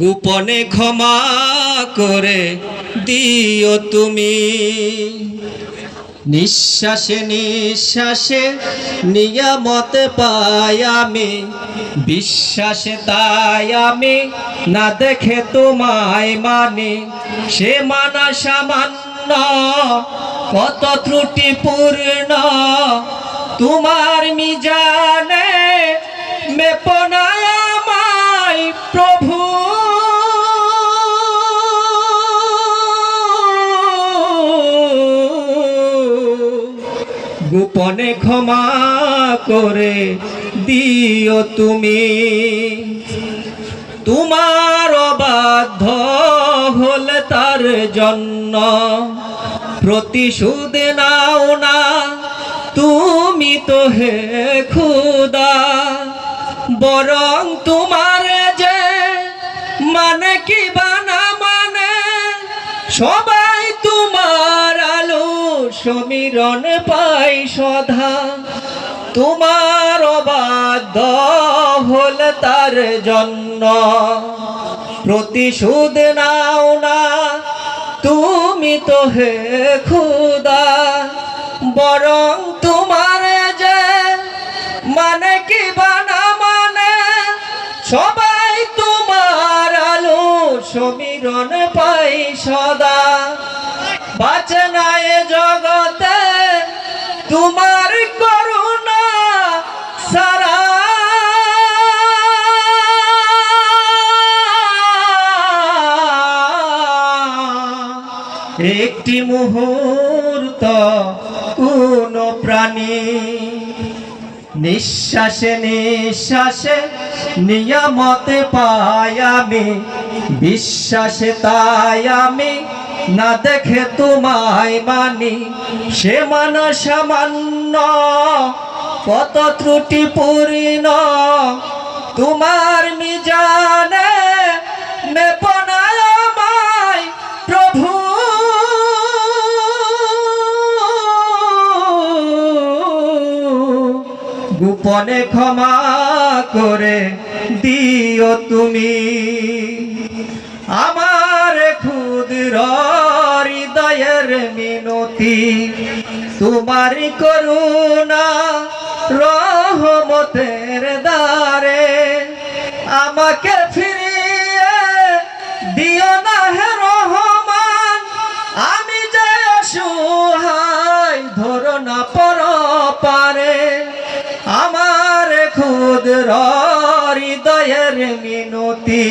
গোপনে ক্ষমা করে দিও তুমি। নিঃশ্বাসে নিঃশ্বাসে নিয়ামত পাই আমি, বিশ্বাসে তাই আমি না দেখে তোমায় মানি। সে মানা সামান্য, কত ত্রুটিপূর্ণ, তোমার মিজানে মেপনায় গোপনে ক্ষমা করে দিও তুমি। তোমার অবাধ্য হলে তার জন্য প্রতিশোধ নাও না। তুমি তো হে খুদা, বরং তোমার যে মানে কি বানা মানে সবাই সমীরণ পাই সধা। তোমার অবাধ্য হল তার জন্য। প্রতিশোধ নাও না, তুমি তো হে খুদা। বরং তোমার যে মানে কি বানা মানে সবাই তোমার আলো সমীরণ পাই সদা বাঁচে না জগতে তোমার করুণা সারা। একটি মুহূর্ত কোন প্রাণী নিঃশ্বাসে নিঃশ্বাসে নিয়ামতে পাই আমি, বিশ্বাসে তাই আমি না দেখে তোমায় মানি, সে মান সামান্য কত ত্রুটিপূর্ণ তোমার মিজানে প্রভু। গোপনে ক্ষমা করে দিও তুমি। আমার হৃদয়ের মিনতি, তোমার করুণা রহমতের দ্বারে আমাকে ফিরিয়ে দিও না হে রহমান। আমি যে অসহায় ধরো না পর পারে আমার ক্ষুদ্র হৃদয়ের মিনতি,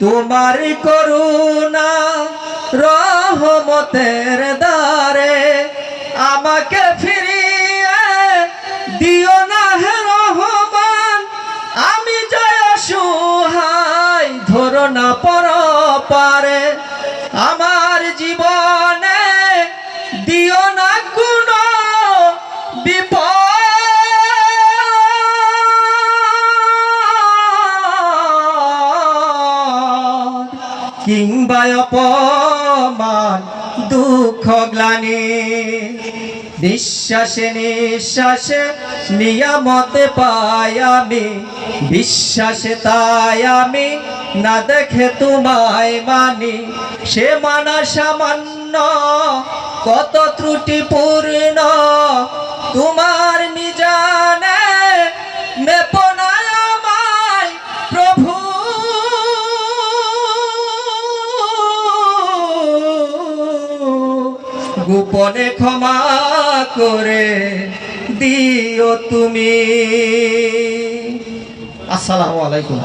তোমার করুণা রহমতের দ্বারে আমাকে ফিরিয়ে দিও না হে রহমান। আমি জয় সুহাই ধরো না পর পারে আমার জীবনে দিও না কোনো বিপদ। কিংবা অপমান দুঃখ গ্লানি নিঃশ্বাসে নিঃশ্বাসে নিয়ামতে পাই আমি। বিশ্বাসে তাই আমি না দেখে তোমায় মানি। সে মানা সামান্য কত ত্রুটিপূর্ণ গোপনে ক্ষমা করে দিও তুমি। আসসালামু আলাইকুম।